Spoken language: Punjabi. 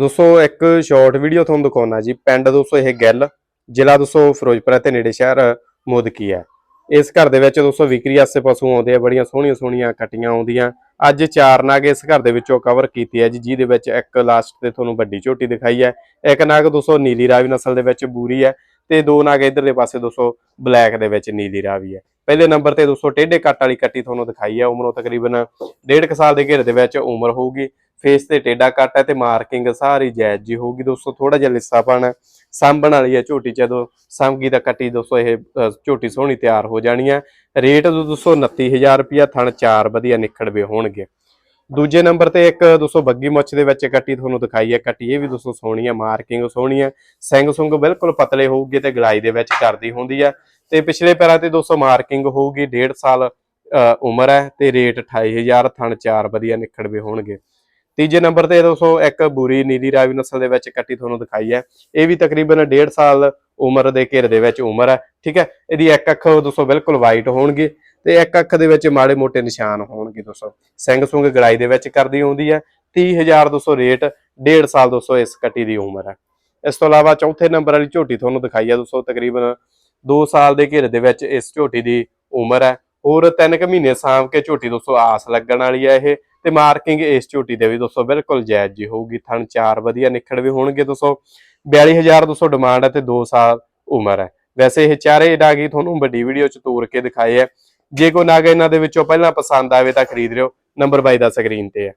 ਦੋਸਤੋ, ਇੱਕ ਸ਼ਾਰਟ ਵੀਡੀਓ ਤੁਹਾਨੂੰ ਦਿਖਾਉਣਾ ਜੀ। ਪਿੰਡ ਦੋਸਤੋ, ਇਹ ਗਿੱਲ, ਜ਼ਿਲ੍ਹਾ ਦੋਸਤੋ ਫਿਰੋਜ਼ਪੁਰ ਤੇ ਨੇੜੇ ਸ਼ਹਿਰ ਮੋਦਕੀ ਹੈ। ਇਸ ਘਰ ਦੇ ਵਿੱਚ ਦੋਸਤੋ ਵਿਕਰੀ ਆਸੇ ਪਸ਼ੂ ਆਉਂਦੇ ਆ, ਬੜੀਆਂ ਸੋਹਣੀਆਂ ਸੋਹਣੀਆਂ ਕਟੀਆਂ ਆਉਂਦੀਆਂ। ਅੱਜ ਚਾਰ ਨਾਗ ਇਸ ਘਰ ਦੇ ਵਿੱਚੋਂ ਕਵਰ ਕੀਤੀ ਹੈ ਜੀ, ਜਿਹਦੇ ਵਿੱਚ ਇੱਕ ਲਾਸਟ ਤੇ ਤੁਹਾਨੂੰ ਵੱਡੀ ਝੋਟੀ ਦਿਖਾਈ ਹੈ। ਇੱਕ ਨਾਗ ਦੋਸਤੋ ਨੀਲੀ ਰਾਵੀ ਨਸਲ ਦੇ ਵਿੱਚ ਬੂਰੀ ਹੈ ਤੇ ਦੋ ਨਾਗ ਇਧਰਲੇ ਪਾਸੇ ਦੋਸਤੋ ਬਲੈਕ ਦੇ ਵਿੱਚ ਨੀਲੀ ਰਾਵੀ ਹੈ। ਪਹਿਲੇ ਨੰਬਰ ਤੇ ਦੋਸਤੋ ਟੇਢੇ ਕੱਟ ਵਾਲੀ ਕੱਟੀ ਤੁਹਾਨੂੰ ਦਿਖਾਈ ਹੈ। ਉਮਰੋਂ ਤਕਰੀਬਨ ਡੇਢ ਕੁ ਸਾਲ ਦੇ ਘੇਰੇ ਦੇ ਵਿੱਚ ਉਮਰ ਹੋਊਗੀ। ਫੇਸ ਤੇ ਟੇਡਾ ਕੱਟ ਹੈ ਤੇ ਮਾਰਕਿੰਗ ਸਾਰੀ ਜਾਇਜ਼ ਜੀ ਹੋਊਗੀ ਦੋਸਤੋ ਥੋੜਾ ਜਿਹਾ ਲਿੱਸਾਪਣ ਹੈ। ਸਾਂਭਣ ਵਾਲੀ ਹੈ ਝੋਟੀ ਜਦੋਂ ਸਾਂਭਗੀ ਤਾਂ ਕੱਟੀ ਦੋਸਤੋ ਇਹ ਝੋਟੀ ਸੋਹਣੀ ਤਿਆਰ ਹੋ ਜਾਣੀ ਹੈ। ਰੇਟ ਦੋਸਤੋ 29000 ਰੁਪਿਆ ਥਣ ਚਾਰ ਵਧੀਆ ਨਿਖੜਵੇ ਹੋਣਗੇ। ਦੂਜੇ ਨੰਬਰ ਤੇ ਇੱਕ ਦੋਸਤੋ ਬੱਗੀ ਮੁੱਛ ਦੇ ਵਿੱਚ ਕੱਟੀ ਤੁਹਾਨੂੰ ਦਿਖਾਈ ਹੈ। ਕੱਟੀ ਇਹ ਵੀ ਦੋਸਤੋ ਸੋਹਣੀ ਹੈ ਮਾਰਕਿੰਗ ਸੋਹਣੀ ਹੈ। ਸਿੰਘ ਸੁੰਗ ਬਿਲਕੁਲ ਪਤਲੇ ਹੋਊਗੇ ਤੇ ਗਲਾਈ ਦੇ ਵਿੱਚ ਕਰਦੀ ਹੁੰਦੀ ਹੈ। ਤੇ ਪਿਛਲੇ ਪੈਰਾਂ ਤੇ ਦੋਸਤੋ ਮਾਰਕਿੰਗ ਹੋਊਗੀ 1.5 ਸਾਲ ਅ, ਉਮਰ ਹੈ ਤੇ ਰੇਟ 28000 ਥਣ ਚਾਰ ਵਧੀਆ ਨਿਖੜਵੇ ਹੋਣਗੇ। ਤੀਜੇ ਨੰਬਰ ਤੇ ਦੋਸਤੋ, ਇੱਕ ਬੂਰੀ ਨੀਲੀ ਰਾਵੀ ਨਸਲ ਦੇ ਵਿੱਚ ਕੱਟੀ ਤੁਹਾਨੂੰ ਦਿਖਾਈ ਹੈ। ਇਹ ਵੀ ਤਕਰੀਬਨ 1.5 ਸਾਲ ਉਮਰ ਦੇ ਘੇਰੇ ਦੇ ਵਿੱਚ ਉਮਰ ਹੈ, ਠੀਕ ਹੈ? ਇਹਦੀ ਇੱਕ ਅੱਖ ਦੋਸਤੋ ਬਿਲਕੁਲ ਵਾਈਟ ਹੋਣਗੇ ਤੇ ਇੱਕ ਅੱਖ ਦੇ ਵਿੱਚ ਮਾੜੇ ਮੋਟੇ ਨਿਸ਼ਾਨ ਹੋਣਗੇ ਦੋਸਤੋ। ਸਿੰਘ ਸੁੰਗ ਗੜਾਈ ਦੇ ਵਿੱਚ ਕਰਦੀ ਆਉਂਦੀ ਹੈ। 30000 ਦੋਸਤੋ ਰੇਟ 1.5 ਸਾਲ ਦੋਸਤੋ ਇਸ ਕੱਟੀ ਦੀ ਉਮਰ ਹੈ। ਇਸ ਤੋਂ ਇਲਾਵਾ ਚੌਥੇ ਨੰਬਰ ਵਾਲੀ ਝੋਟੀ ਤੁਹਾਨੂੰ ਦਿਖਾਈ ਹੈ ਦੋਸਤੋ, ਤਕਰੀਬਨ 2 ਸਾਲ ਦੇ ਘੇਰੇ ਦੇ ਵਿੱਚ ਇਸ ਝੋਟੀ ਦੀ ਉਮਰ ਹੈ। ਹੋਰ 3 ਕੁ ਮਹੀਨੇ ਸਾਂਭ ਕੇ ਝੋਟੀ ਦੋਸਤੋ ਆਸ ਲੱਗਣ ਵਾਲੀ ਹੈ ਇਹ। ਤੇ ਮਾਰਕਿੰਗ ਇਸ ਝੋਟੀ ਦੇ ਵੀ ਦੋਸਤੋ ਬਿਲਕੁਲ ਜਾਇਜ਼ ਜੀ ਹੋਊਗੀ। ਥਣ ਚਾਰ ਵਧੀਆ ਨਿਖੜਵੇ ਹੋਣਗੇ ਦੋਸਤੋ। 42000 ਦੋਸਤੋ ਡਿਮਾਂਡ ਹੈ ਤੇ 2 ਸਾਲ ਉਮਰ ਹੈ ਵੈਸੇ ਇਹ ਚਾਰੇ ਡਾਗੀ ਤੁਹਾਨੂੰ ਵੱਡੀ ਵੀਡੀਓ ਚ ਤੋਰ ਕੇ ਦਿਖਾਏ ਹੈ ਜੇ ਕੋਈ ਨਾਗ ਇਹਨਾਂ ਦੇ ਵਿੱਚੋਂ ਪਹਿਲਾਂ ਪਸੰਦ ਆਵੇ ਤਾਂ ਖਰੀਦ ਲਿਓ। ਨੰਬਰ ਬਾਈ ਦਾ ਸਕਰੀਨ ਤੇ ਹੈ